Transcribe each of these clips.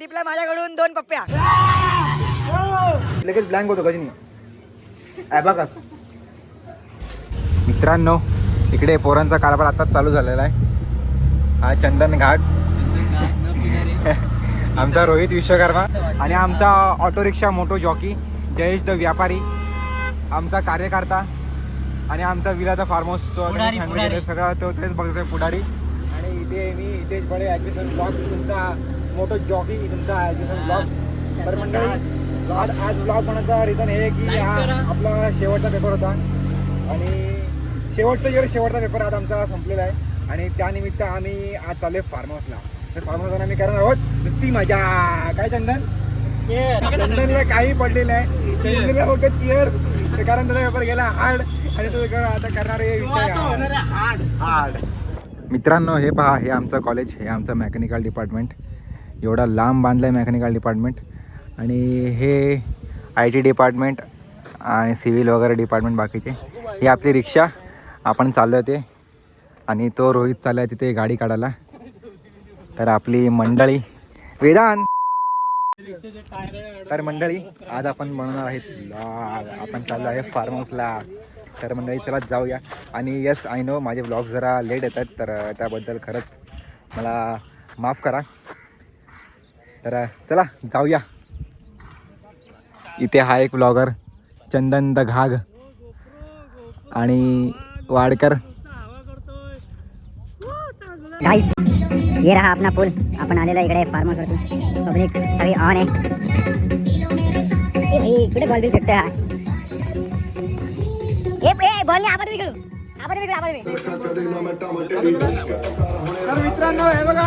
संदीपला माझ्याकडून दोन पप्प्या. लगेच ब्लँक होतो गजनी. ॲबाकस मित्रांनो इकडे पोरांचा कारभार आताच चालू झालेला आहे. हा चंदन घाट. आमचा रोहित विश्वकर्मा आणि आमचा auto rickshaw moto jockey Jayesh the व्यापारी आमचा कार्यकर्ता आणि आमचा विलाचा फार्म पुढारी. सगळं तो तेच बघतोय पुढारी. आणि इथे मी इथे बडे ॲग्रेशन ब्लॉग्स तुमचा मोठो जॉकी तुमचा ॲग्रेशन ब्लॉग्स तर मंडळी आज आज ब्लॉग बनवायचा रिझन हे आहे की हा. आपला शेवटचा पेपर होता. आणि शेवटचा इयर शेवटचा पेपर आज आमचा संपलेला आहे. आणि त्यानिमित्त आम्ही आज चालू फार्म हाऊसला तर फार्म हाऊसला आम्ही करणार आहोत नुसती मजा. काय चंदन? चंदनला काही पडले नाही. चंदनला फक्त चिअर कारण त्याचा पेपर गेला हार्ड आणि तो आता करणार आहे विषय हार्ड मित्रांनो हे पहा हे आमचं कॉलेज हे आमचं मेकॅनिकल डिपार्टमेंट एवढा लांब बांधलं आहे मेकॅनिकल डिपार्टमेंट. आणि हे आय टी डिपार्टमेंट आणि सिव्हिल वगैरे डिपार्टमेंट बाकीचे. ही आपली रिक्षा आपण चाललो होते आणि तो रोहित चालला आहे तिथे गाडी काढायला. तर आपली मंडळी वेदांत तर मंडळी आज आपण बनवणार आहेत आपण चाललो आहे फार्म हाऊसला तर मंडळी चला जाऊया. आणि यस आय नो माझे ब्लॉग जरा लेट येतात तर त्याबद्दल खरंच मला माफ करा. तर चला जाऊया. इथे हा एक ब्लॉगर चंदन द घाग आणि वाडकर. गाइस ये रहा अपना पुल. आपण आलेला इकडे फार्म हाऊस वरती. पब्लिक सगळी ऑन आहे ए भाई कुठे बॉल बिल फेकतोय हा ए ए बॉल नाही आपण विकडू आपण विकडू आपण तर मित्रांनो हे बघा.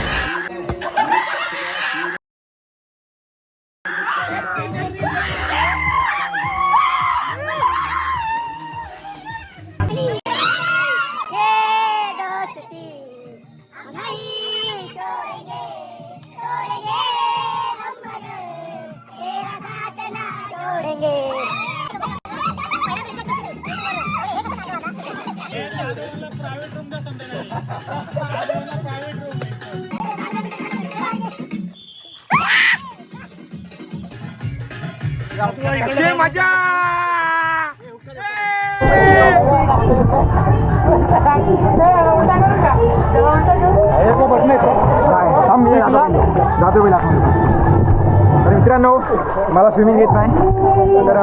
कशी मजा! जातो पहिला तर मित्रांनो मला स्विमिंग येत नाही. तर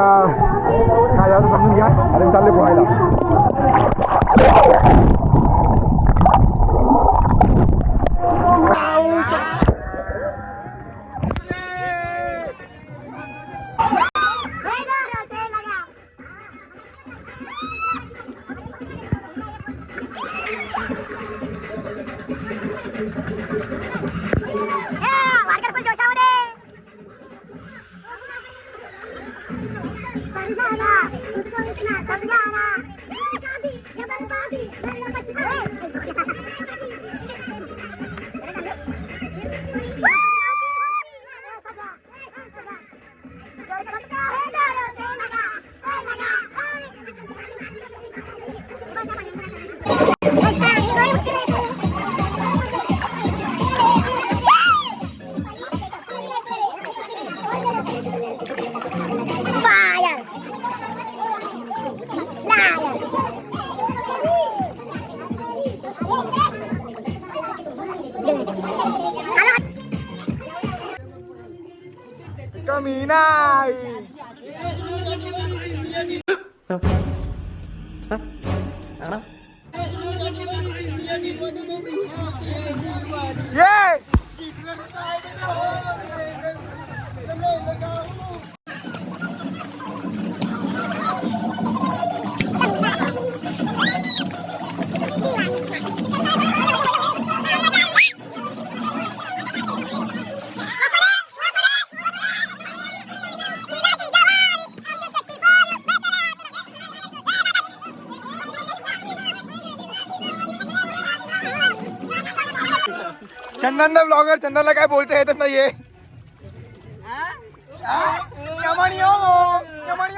काय झालं समजून घ्या. अरे चालले पोहायला. ये चंदन ब्लॉगर चंदनला काय बोलता येतच नाहीये. यमणी ओमो यमणी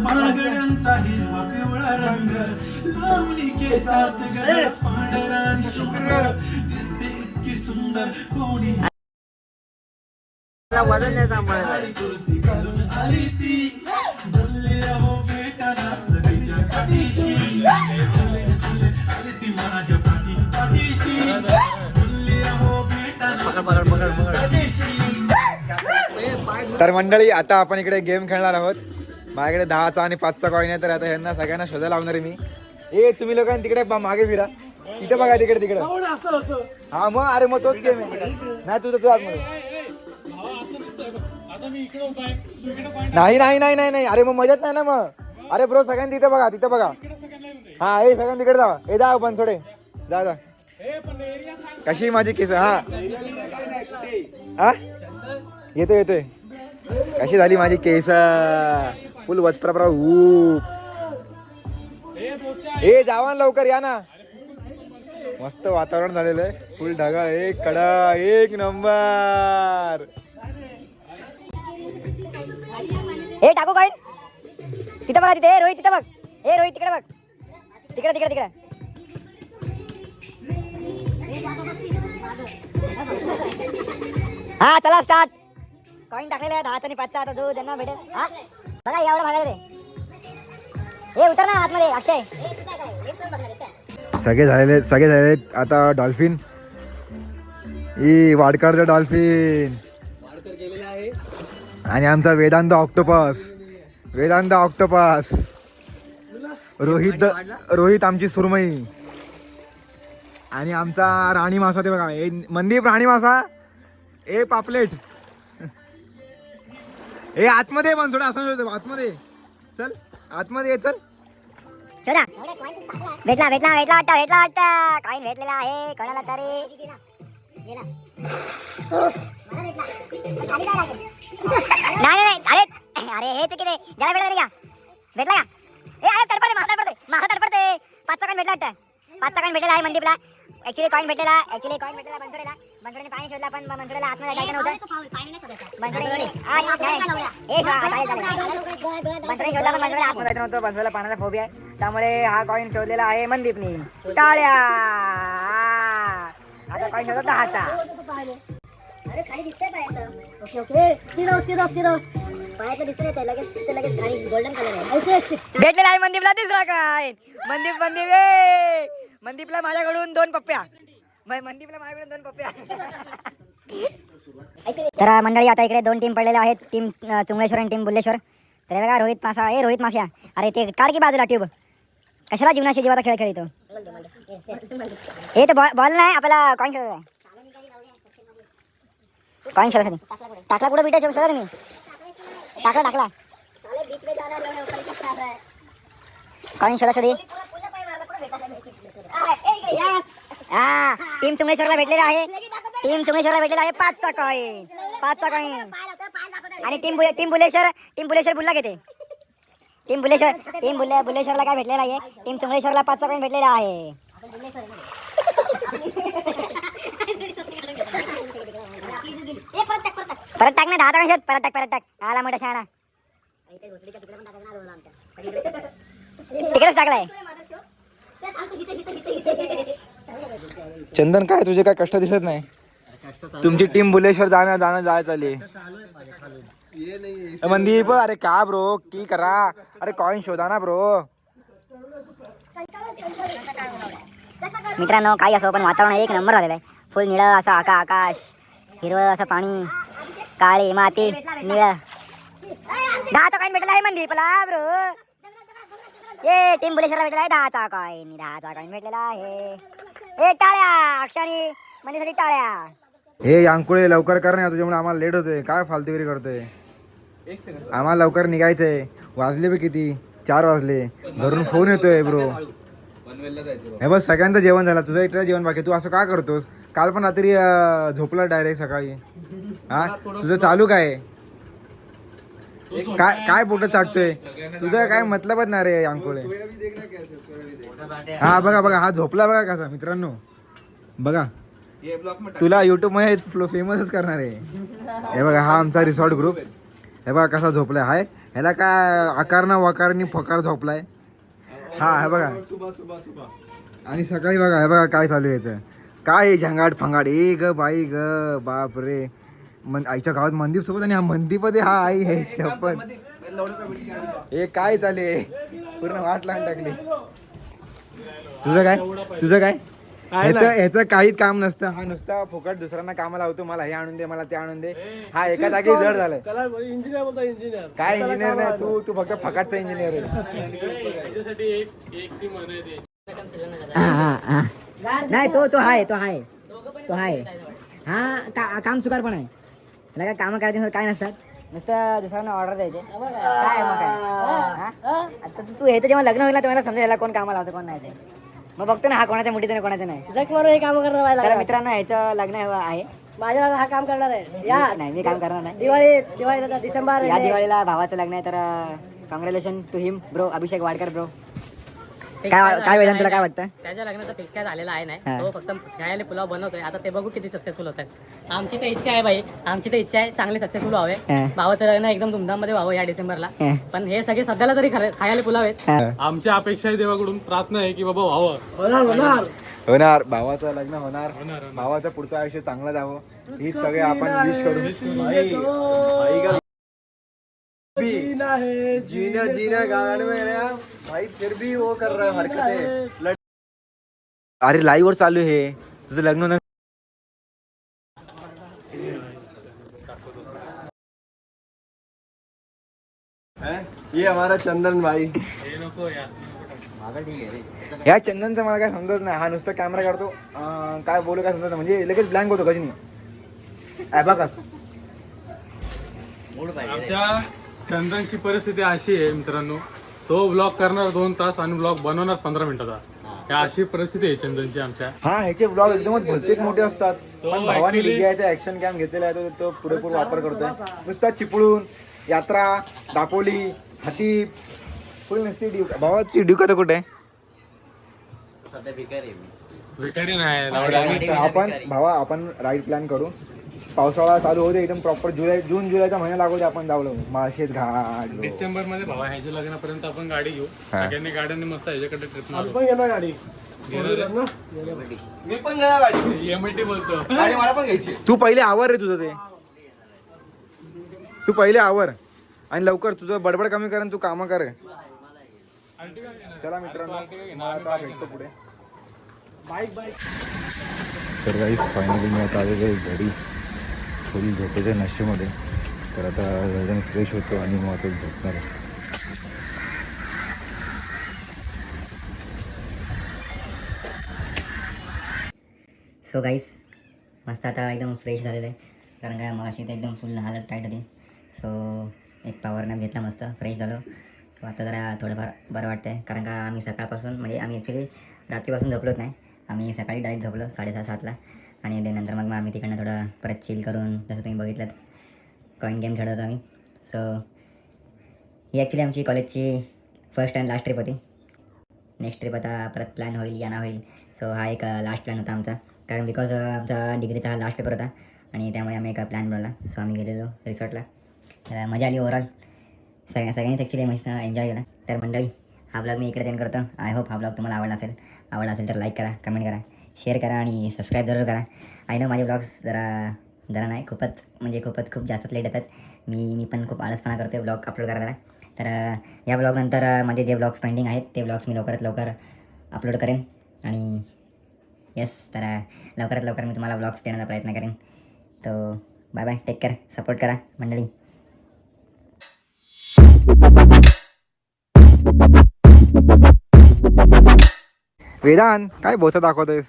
मागण्यांचा हिरवा पिवळा रंग लावणी केसात गजरा पांढरा आणि शुभ्र दिसते इतकी सुंदर कोणी. कुर्ती घालून आली ती. तर मंडळी आता आपण इकडे गेम खेळणार आहोत. माझ्याकडे दहाचा आणि पाचचा कॉईन आहे तर आता ह्यांना सगळ्यांना शोधायला लावणार आहे मी. ए तुम्ही लोकांनी तिकडे मागे फिरा. तिथे बघा तिकडे तिकडे. हा मग अरे मग तोच गेम आहे. नाही तू तुझं आतमध्ये. नाही नाही नाही नाही नाही. अरे मग मजाच नाही ना मग? अरे ब्रो सगळ्यांनी तिथे बघा तिथे बघा. हा ए सगळ्यांनी तिकडे जावा. ए जा पण थोडे जा जा. कशी माझी केस? हा. हा? येतो येतोय. कशी झाली माझी केस फुल वचपरा ऊप्स ए जावा लवकर या ना. मस्त वातावरण झालेलं आहे. फुल ढगा. एक कडा एक नंबर. हे टाकू कॉईन तिथं बघा तिथे. हे रोहित तिथं बघ. हे रोहित तिकडे बघ. तिकडे तिकडे तिकडे. हा चला स्टार्ट कॉईन टाकलेला आहे दहाचा आणि पाचचा. आता जो त्यांना भेटेल. हा? बघा एवढं भागायला रे. हे उतर ना आतमध्ये अक्षय. सगळे झालेले सगळे झालेले. आता डॉल्फिन. E वाडकारचं dolphin. आणि आमचा वेदांत ऑक्टोपस. वेदांत ऑक्टोपस. रोहित रोहित आमची सुरमई. आणि आमचा राणी मासा ते बघा. ए मनदीप राणी मासा. ए पापलेट. ए आतमध्ये पण असं आतमध्ये चल आतमध्ये ये चल. शोधा भेटला भेटला भेटला वाटतं भेटला वाटतं. कॉईन भेटलेला आहे कोणाला तरी. नाही नाही अरे अरे हे तर किती जरा भेटला तरी का भेटला का? ए अरे तडपडते माझा तडपडते माझा तडपडते पाच कॉईन भेटला वाटतं. पाच कॉईन भेटलेला आहे मंदीपला. ऍक्च्युली कॉईन भेटलेला ऍक्च्युली कॉईन भेटलेला बनसोडेला. बनसोडेने पाणी शोधला पण बनसोडेला आतमध्ये जायचं नव्हतं. बनसोडे आ, नाही. ए, शोधा, चालेल, चालेल. बनसोडे शोधला पण बनसोडेला आतमध्ये जायचं नव्हतं. बनसोडेला पाण्याचा फोबिया आहे. त्यामुळे हा कॉईन शोधलेला आहे मनदीपनी. टाळ्या! आ. आता. कॉईन शोधत दहाचा भेटलेला आहे मनदीपला तिसरा काय मनदीप मनदीप ए! मनदीपला माझ्याकडून दोन पप्प्या. म- दोन तर मंडळी आता इकडे दोन टीम पडलेल्या आहेत. टीम चुंगळेश्वर आणि टीम बुल्लेश्वर. तर बघा रोहित मासा ए रोहित मास्या अरे ते काढ की बाजूला ट्यूब? कशाला जीवनाशी जीवाचा खेळ खेळतो? हे तर बॉल बॉल नाही आपल्याला कॉईन शोधायचा कॉईन शोधासाठी टाकला कुठं भेटायचं शोधा तुम्ही. टाकला टाकला. कॉईन शोधा शोधी. हा टीम तुमेश्वरला भेटलेला आहे. टीम चुंगेश्वरला भेटलेला आहे पाचचा कॉईन पाचचा कॉईन आणि टीम बुले टीम बुलेश्वर टीम बुलेश्वर बुलला घेते. टीम बुलेश्वर टीम बुले बुलेश्वरला काय भेटलेला आहे टीम चुंगेश्वरला पाचचा कॉईन भेटलेला आहे. परत टाक ना दहा टाक परत टाक परत टाक. आला मोठा शाळा. तिकडेच टाकलाय. चंदन काय तुझे काय कष्ट दिसत नाही? तुमची टीम बुलेश्वर जाणं जाणं जाय आली. मनदीप अरे का ब्रो की करा? अरे कॉइन शोधा ना ब्रो मित्रांनो काही असो पण वातावरण एक नंबर झालेलं आहे. फुल निळं असं आका आकाश हिरवं असं पाणी काळी माती निळं. दहाचा कॉइन भेटला आहे मनदीपला ब्रो ये टीम बुलेश्वरला भेटला आहे. दहाचा कॉइन दहाचा कॉइन भेटलेला आहे. ए टाळ्या अक्षाने मंदीसाठी टाळ्या. हे यांकुळे लवकर कर ना तुझ्यामुळे आम्हाला लेट होतोय. काय फालतूगिरी करतोय? आम्हाला लवकर निघायचंय. वाजले बे किती? चार वाजले. घरून फोन येतोय ब्रो हे बस सगळ्यांचं जेवण झालं. तुझं एकटं जेवण बाकी तू असं का करतोस? काल पण रात्री झोपला डायरेक्ट सकाळी. हा? तुझं चालू काय? आहे? काय काय पोट चाटतोय? तुझं काय मतलबच नाही रे अंकुळे हा बघा बघा हा झोपला बघा कसा मित्रांनो. बघा. तुला युट्यूबमध्ये फेमसच करणार आहे. हे बघा हा आमचा रिसॉर्ट ग्रुप हे बघा कसा झोपलाय हाय. ह्याला काय आकार ना वकारनी फकार झोपलाय. हा हे बघा. आणि सकाळी बघा हे बघा काय चालू आहे याचं. काय झंगाट फंगाट. ए ग बाई ग बाप रे मन आईच्या गावात मंदीप सोबत आणि हा मंदीपमध्ये हा आई हे शपथ. हे काय चाले पूर्ण वाट लावून टाकली. तुझं काय? तुझं काय? ह्याचं ह्याचं काहीच काम नसतं. हा नुसता फुकट दुसऱ्यांना कामाला लावतो मला हे आणून दे मला ते आणून दे. हा एका जागी जड झालाय इंजिनियर बोलतो इंजिनियर काय इंजिनियर नाही तू तू फक्त फकाटचा इंजिनियर आहे. नाही तो तो आहे तो आहे. तो आहे. हा का काम चुकार पण आहे. त्याला काय कामं करायचे काय नसतात? नुसतं दुसऱ्यांना ऑर्डर द्यायचे. काय मग काय? हा? आता तू- तू हे तर जेव्हा लग्न होईल ना तेव्हा समजेल याला कोण कामाला होतं कोण नाही ते. मग बघतो ना हा कोणाच्या मुठीत आहे कोणाचं नाही. जग मारून हे काम करणार तर मित्रांनो ह्याचं लग्न आहे. माझ्या हा काम करणार आहे. या. नाही मी काम करणार नाही. दिवाळी दिवाळीला डिसेंबर या दिवाळीला भावाचं लग्न आहे तर congratulation to him bro Abhishek Wadkar bro काय काय तुला काय वाटतं? त्याच्या लग्नाचा फिक्स काय झालेला आहे नाही हा. तो फक्त खायला पुलाव बनवतोय. आता ते बघू किती सक्सेसफुल होत आहे आमची तर इच्छा आहे भाई आमची तर इच्छा आहे चांगले सक्सेसफुल व्हावे. हा. भावाचं लग्न एकदम धुमधाममध्ये व्हावं या डिसेंबरला. हा. पण हे सगळे सध्याला तरी खायला पुलाव आहेत. आमच्या अपेक्षा आहे देवाकडून प्रार्थना आहे की बाबा व्हावं. होणार भावाचं लग्न होणार. भावाचं पुढचं आयुष्य चांगलं जावं. हीच सगळे आपण विश करू. जीना जीना गाड़ में रहा भाई फिर भी वो कर रहा है हरकतें। अरे लाईव्ह वर चालू आहे तुझं लग्न ये हमारा चंदन भाई। या चंदनचं मला काय समजत नाही. हा नुसता कॅमेरा काढतो. अं, काय बोलू काय समजत नाही. म्हणजे लगेच ब्लँक होतो कशी नाही. बघा. आमच्या चंदनची परिस्थिती अशी आहे मित्रांनो. तो ब्लॉग करणार दोन तास आणि ब्लॉग बनवणार पंधरा मिनिटाचा. अशी परिस्थिती आहे चंदनची आमच्या. हा ह्याचे ब्लॉग एकदमच भलतेच मोठे असतात. पण भावाने लिहायचा ऍक्शन कॅम घेतलेला आहे तो तो पुरेपूर वापर करतोय. नुसता चिपळूण यात्रा दापोली हाती फुल नुसती ड्यू भावाची ड्यू तर कुठे? भिकारी नाही लावड्या. आपण भावा आपण राईड प्लॅन करू. पावसाळा चालू होते एकदम प्रॉपर जुलै जून जुलैचा महिना लागू दे आपण जावलो माळशेत घाट डिसेंबरमध्ये भावा ह्याच्या लग्नापर्यंत आपण गाडी घेऊ. हा. सगळ्यांनी गाड्यांनी मस्त ह्याच्याकडे ट्रिप मारू. पण घेणार गाडी. मी पण गाडी. एमआयटी बोलतो. तू पहिले आवर रे तुझं ते. तू पहिले आवर. आणि लवकर तुझं बडबड कमी कर आणि तू कामं कर. चला मित्रांनो मला आता भेटतो पुढे. तर काही फायनली मी आता आलेलो आहे घरी. थोडी झोपेच्या नशेमध्ये. तर आता एकदम फ्रेश होतो आणि मग आता झोपणार आहे. सो गाईस मस्त आता एकदम फ्रेश झालेलं आहे. कारण काय मग अशी तर एकदम फुल हालत टाईट होती. सो एक पावर नॅप घेतला मस्त फ्रेश झालो. सो आता जरा थोडंफार बरं वाटतं आहे कारण का आम्ही सकाळपासून म्हणजे आम्ही ॲक्च्युली रात्रीपासून झोपलोच नाही. आम्ही सकाळी डायरेक्ट झोपलो साडेसहा सातला. आणि त्यानंतर मग मग आम्ही तिकडनं थोडं परत चिल करून जसं तुम्ही बघितलं कॉईन गेम खेळत होतो आम्ही. सो ही ॲक्च्युली आमची कॉलेजची फर्स्ट अँड लास्ट ट्रिप होती. नेक्स्ट ट्रिप आता परत प्लॅन होईल या ना होईल. सो हा एक uh, लास्ट प्लॅन होता आमचा. कारण बिकॉज uh, आमचा डिग्रीचा हा लास्ट पेपर होता. आणि त्यामुळे आम्ही एक प्लॅन बनवला. सो आम्ही गेलेलो रिसॉर्टला मजा आली ओव्हरऑल सगळ्या सगळ्यांनीच ॲक्च्युली मस्त एन्जॉय केला. तर मंडळी हा ब्लॉग मी इकडे देण करतो. आय होप हा ब्लॉग तुम्हाला आवडला असेल. आवडला असेल तर लाईक करा कमेंट करा. शेअर करा आणि सबस्क्राईब जरूर करा. आय नो माझे ब्लॉग्स जरा जरा नाही खूपच म्हणजे खूपच खूप जास्त लेट येतात. मी मी पण खूप आळसपणा करतो ब्लॉग अपलोड करायला. तर या ब्लॉगनंतर माझे जे ब्लॉग्स पेंडिंग आहेत ते ब्लॉग्स मी लवकरात लवकर अपलोड करेन. आणि येस तर लवकरात लवकर मी तुम्हाला ब्लॉग्स देण्याचा प्रयत्न करेन. तो bye bye take care support करा मंडळी. वेदान काय बोचा दाखवतोयस?